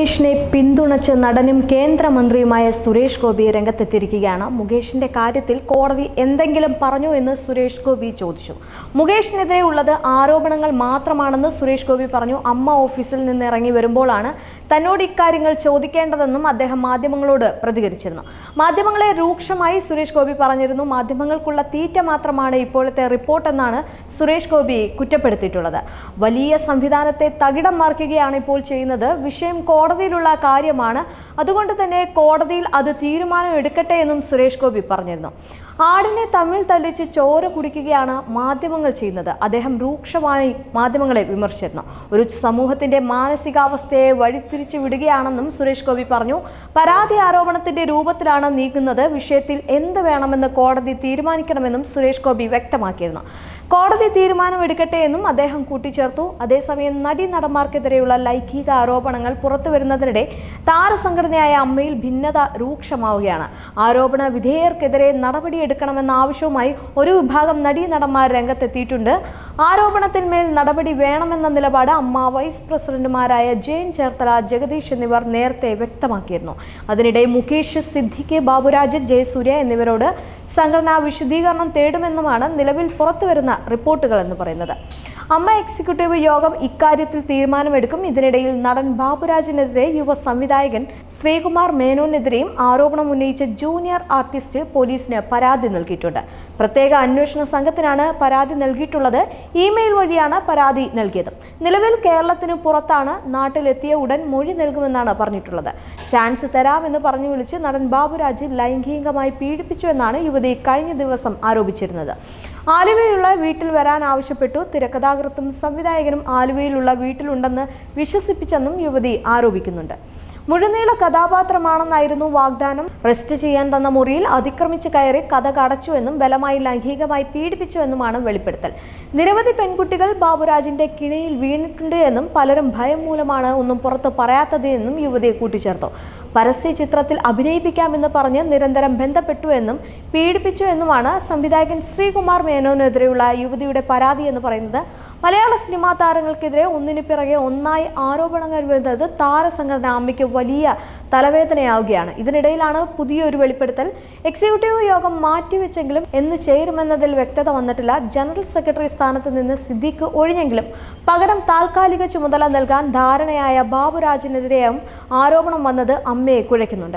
മുകേഷിനെ പിന്തുണച്ച് നടനും കേന്ദ്രമന്ത്രിയുമായ സുരേഷ് ഗോപി രംഗത്തെത്തിയിരിക്കുകയാണ്. മുകേഷിന്റെ കാര്യത്തിൽ കോടതി എന്തെങ്കിലും പറഞ്ഞു എന്ന് സുരേഷ് ഗോപി ചോദിച്ചു. മുകേഷിനെതിരെ ഉള്ളത് ആരോപണങ്ങൾ മാത്രമാണെന്ന് സുരേഷ് ഗോപി പറഞ്ഞു. അമ്മ ഓഫീസിൽ നിന്ന് ഇറങ്ങി വരുമ്പോഴാണ് തന്നോട് ഇക്കാര്യങ്ങൾ ചോദിക്കേണ്ടതെന്നും അദ്ദേഹം മാധ്യമങ്ങളോട് പ്രതികരിച്ചിരുന്നു. മാധ്യമങ്ങളെ രൂക്ഷമായി സുരേഷ് ഗോപി പറഞ്ഞിരുന്നു. മാധ്യമങ്ങൾക്കുള്ള തീറ്റ മാത്രമാണ് ഇപ്പോഴത്തെ റിപ്പോർട്ടെന്നാണ് സുരേഷ് ഗോപി കുറ്റപ്പെടുത്തിയിട്ടുള്ളത്. വലിയ സംവിധാനത്തെ തകിടം മറിക്കുകയാണ് ഇപ്പോൾ ചെയ്യുന്നത്. വിഷയം കോടതിയിലുള്ള കാര്യമാണ്. അതുകൊണ്ട് തന്നെ കോടതിയിൽ അത് തീരുമാനം എടുക്കട്ടെ എന്നും സുരേഷ് ഗോപി പറഞ്ഞിരുന്നു. ആടിനെ തമ്മിൽ തല്ലിച്ച് ചോര കുടിക്കുകയാണ് മാധ്യമങ്ങൾ ചെയ്യുന്നത്. അദ്ദേഹം രൂക്ഷമായി മാധ്യമങ്ങളെ വിമർശിച്ചിരുന്നു. ഒരു സമൂഹത്തിന്റെ മാനസികാവസ്ഥയെ വഴിതിരിച്ചു വിടുകയാണെന്നും സുരേഷ് ഗോപി പറഞ്ഞു. പരാതി ആരോപണത്തിന്റെ രൂപത്തിലാണ് നീങ്ങുന്നത്. വിഷയത്തിൽ എന്ത് വേണമെന്ന് കോടതി തീരുമാനിക്കണമെന്നും സുരേഷ് ഗോപി വ്യക്തമാക്കിയിരുന്നു. കോടതി തീരുമാനമെടുക്കട്ടെ എന്നും അദ്ദേഹം കൂട്ടിച്ചേർത്തു. അതേസമയം നടി നടന്മാർക്കെതിരെയുള്ള ലൈംഗിക ആരോപണങ്ങൾ പുറത്തുവരുന്നതിനിടെ താരസംഘടനയായ അമ്മയിൽ ഭിന്നത രൂക്ഷമാവുകയാണ്. ആരോപണ വിധേയർക്കെതിരെ നടപടിയെടുക്കണമെന്ന ആവശ്യവുമായി ഒരു വിഭാഗം നടി നടന്മാർ രംഗത്തെത്തിയിട്ടുണ്ട്. ആരോപണത്തിന്മേൽ നടപടി വേണമെന്ന നിലപാട് അമ്മ വൈസ് പ്രസിഡന്റുമാരായ ജയൻ ചേർത്തല ജഗദീഷ് എന്നിവർ നേരത്തെ വ്യക്തമാക്കിയിരുന്നു. അതിനിടെ മുകേഷ് സിദ്ദിഖ് ബാബുരാജ് ജയസൂര്യ എന്നിവരോട് സംഘടന വിശദീകരണം തേടുമെന്നുമാണ് നിലവിൽ പുറത്തുവരുന്ന റിപ്പോർട്ടുകൾ എന്ന് പറയുന്നത്. അമ്മ എക്സിക്യൂട്ടീവ് യോഗം ഇക്കാര്യത്തിൽ തീരുമാനമെടുക്കും. ഇതിനിടയിൽ നടൻ ബാബുരാജിനെതിരെ യുവ സംവിധായകൻ ശ്രീകുമാർ മേനോനെതിരെയും ആരോപണം ഉന്നയിച്ച ജൂനിയർ ആർട്ടിസ്റ്റ് പോലീസിന് പരാതി നൽകിയിട്ടുണ്ട്. പ്രത്യേക അന്വേഷണ സംഘത്തിനാണ് പരാതി നൽകിയിട്ടുള്ളത്. ഇമെയിൽ വഴിയാണ് പരാതി നൽകിയത്. നിലവിൽ കേരളത്തിന് പുറത്താണ് നാട്ടിലെത്തിയ ഉടൻ മൊഴി നൽകുമെന്നാണ് പറഞ്ഞിട്ടുള്ളത്. ചാൻസ് തരാമെന്ന് പറഞ്ഞു വിളിച്ച് നടൻ ബാബുരാജ് ലൈംഗികമായി പീഡിപ്പിച്ചു എന്നാണ് യുവതി കഴിഞ്ഞ ദിവസം ആരോപിച്ചിരുന്നത്. ആലുവയുള്ള വീട്ടിൽ വരാൻ ആവശ്യപ്പെട്ടു. തിരക്കഥാകൃത്തും സംവിധായകനും ആലുവയിലുള്ള വീട്ടിലുണ്ടെന്ന് വിശ്വസിപ്പിച്ചെന്നും യുവതി ആരോപിക്കുന്നുണ്ട്. മുഴുനീള കഥാപാത്രമാണെന്നായിരുന്നു വാഗ്ദാനം. റെസ്റ്റ് ചെയ്യാൻ തന്ന മുറിയിൽ അതിക്രമിച്ച് കയറി കഥ കടച്ചുവെന്നും ബലമായി ലൈംഗികമായി പീഡിപ്പിച്ചുവെന്നുമാണ് വെളിപ്പെടുത്തൽ. നിരവധി പെൺകുട്ടികൾ ബാബുരാജിന്റെ കിണിയിൽ വീണിട്ടുണ്ട് എന്നും പലരും ഭയം മൂലമാണ് ഒന്നും പുറത്ത് പറയാത്തത് എന്നും യുവതിയെ കൂട്ടിച്ചേർത്തു. പരസ്യ ചിത്രത്തിൽ അഭിനയിപ്പിക്കാമെന്ന് പറഞ്ഞ് നിരന്തരം ബന്ധപ്പെട്ടു എന്നും പീഡിപ്പിച്ചു എന്നുമാണ് സംവിധായകൻ ശ്രീകുമാർ മേനോനെതിരെയുള്ള യുവതിയുടെ പരാതി എന്ന് പറയുന്നത്. മലയാള സിനിമാ താരങ്ങൾക്കെതിരെ ഒന്നിന് പിറകെ ഒന്നായി ആരോപണങ്ങൾ വരുന്നത് താരസംഘടന അമ്മയ്ക്ക് വലിയ തലവേദനയാവുകയാണ്. ഇതിനിടയിലാണ് പുതിയൊരു വെളിപ്പെടുത്തൽ. എക്സിക്യൂട്ടീവ് യോഗം മാറ്റിവെച്ചെങ്കിലും എന്ന് ചേരുമെന്നതിൽ വ്യക്തത വന്നിട്ടില്ല. ജനറൽ സെക്രട്ടറി സ്ഥാനത്ത് നിന്ന് സിദ്ദീഖ് ഒഴിഞ്ഞെങ്കിലും പകരം താൽക്കാലിക ചുമതല നൽകാൻ ധാരണയായ ബാബുരാജിനെതിരെയും ആരോപണം വന്നത് അമ്മയെ കുഴയ്ക്കുന്നുണ്ട്.